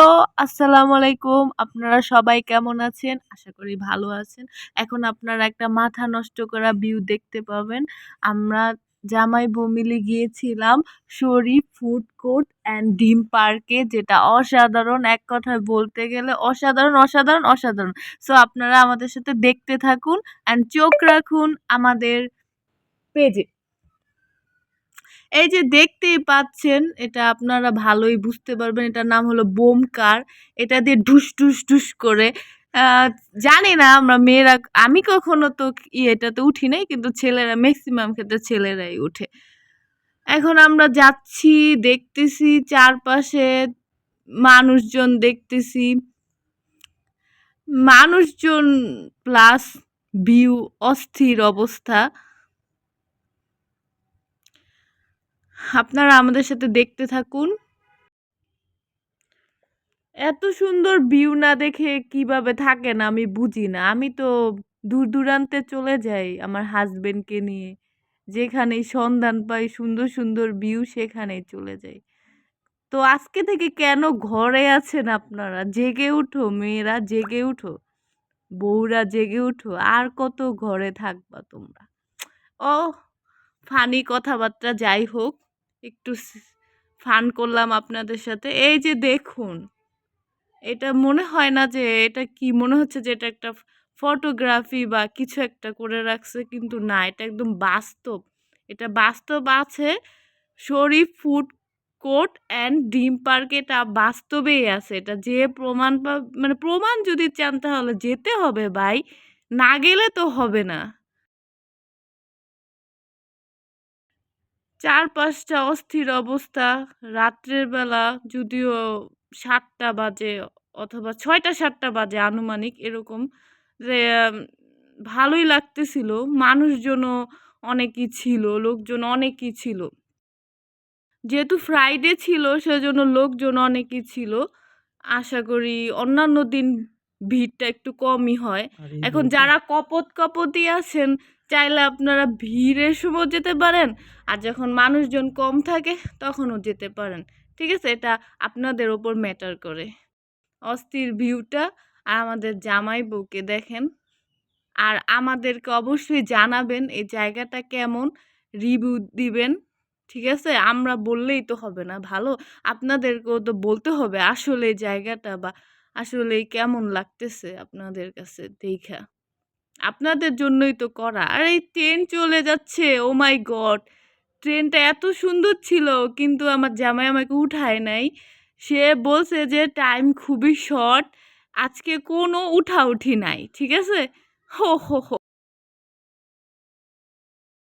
Hello, আসসালামু আলাইকুম। আপনারা সবাই কেমন আছেন? আশা করি ভালো আছেন। এখন আপনারা একটা মাথা নষ্ট করা ভিউ দেখতে পাবেন। আমরা জামাই বউ মিলে গিয়েছিলাম শরীফ ফুড কোর্ট অ্যান্ড ডিম পার্কে, যেটা অসাধারণ। এক কথায় বলতে গেলে অসাধারণ অসাধারণ অসাধারণ। সো আপনারা আমাদের সাথে দেখতে থাকুন অ্যান্ড চোখ রাখুন আমাদের পেজে এই যে দেখতেই পাচ্ছেন, এটা আপনারা ভালোই বুঝতে পারবেন, এটার নাম হলো বোম কার। এটা দিয়ে ঢুস ঢুস ঢুস করে জানি না আমরা মেয়েরা, আমি কখনো তো এটাতে উঠি নাই, কিন্তু ছেলেরা ম্যাক্সিমাম ক্ষেত্রে ছেলেরাই উঠে। এখন আমরা যাচ্ছি, দেখতেছি চারপাশে মানুষজন দেখতেছি। মানুষজন প্লাস ভিউ অস্থির অবস্থা। আপনারা আমাদের সাথে দেখতে থাকুন। এত সুন্দর ভিউ না দেখে কীভাবে থাকেন আমি বুঝি না। আমি তো দূর দূরান্তে চলে যাই আমার হাজবেন্ডকে নিয়ে। যেখানেই সন্ধান পাই, সুন্দর সুন্দর ভিউ সেখানেই চলে যাই। তো আজকে থেকে কেন ঘরে আছেন আপনারা? জেগে উঠো, মেয়েরা জেগে উঠো, বউরা জেগে উঠো, আর কত ঘরে থাকবা তোমরা? ও ফানি কথাবার্তা যাই হোক। একটু ফান করলাম আপনাদের সাথে। এই যে দেখুন, এটা মনে হয় না যে এটা কি, মনে হচ্ছে যে এটা একটা ফটোগ্রাফি বা কিছু একটা করে রাখছে, কিন্তু না, এটা একদম বাস্তব। এটা বাস্তব আছে, শরীফ ফুড কোর্ট অ্যান্ড ডিম পার্ক, এটা বাস্তবেই আছে। এটা যে প্রমাণ মানে প্রমাণ যদি চান তাহলে যেতে হবে ভাই, না গেলে তো হবে না। চারপাশটা অস্থির অবস্থা। রাত্রের বেলা যদিও সাতটা বাজে অথবা ছয়টা সাতটা বাজে আনুমানিক এরকম যে ভালোই লাগতেছিল। মানুষজনও অনেকই ছিল লোকজন অনেকই ছিল। যেহেতু ফ্রাইডে ছিল সেজন্য লোকজন অনেকই ছিল। আশা করি অন্যান্য দিন ভিড়টা একটু কমই হয়। এখন যারা কপত কপতি আছেন চাইলে আপনারা ভিড়ের সময় যেতে পারেন আর যখন মানুষজন কম থাকে তখনও যেতে পারেন। ঠিক আছে? এটা আপনাদের ওপর ম্যাটার করে। অস্থির ভিউটা আর আমাদের জামাই বউকে দেখেন। আর আমাদেরকে অবশ্যই জানাবেন এই জায়গাটা কেমন রিভিউ দিবেন। ঠিক আছে? আমরা বললেই তো হবে না, ভালো? আপনাদেরকেও তো বলতে হবে আসলে জায়গাটা বা আসলে কেমন লাগতেছে আপনাদের কাছে, দেখা। আপনাদের জন্যই তো করা। আর এই ট্রেন চলে যাচ্ছে, ও মাই গড! ট্রেনটা এত সুন্দর ছিল, কিন্তু আমার জামাই আমাকে উঠায় নাই। সে বলছে যে, টাইম খুবই শর্ট, আজকে কোনো উঠাউঠি নাই, ঠিক আছে? হো হো হো।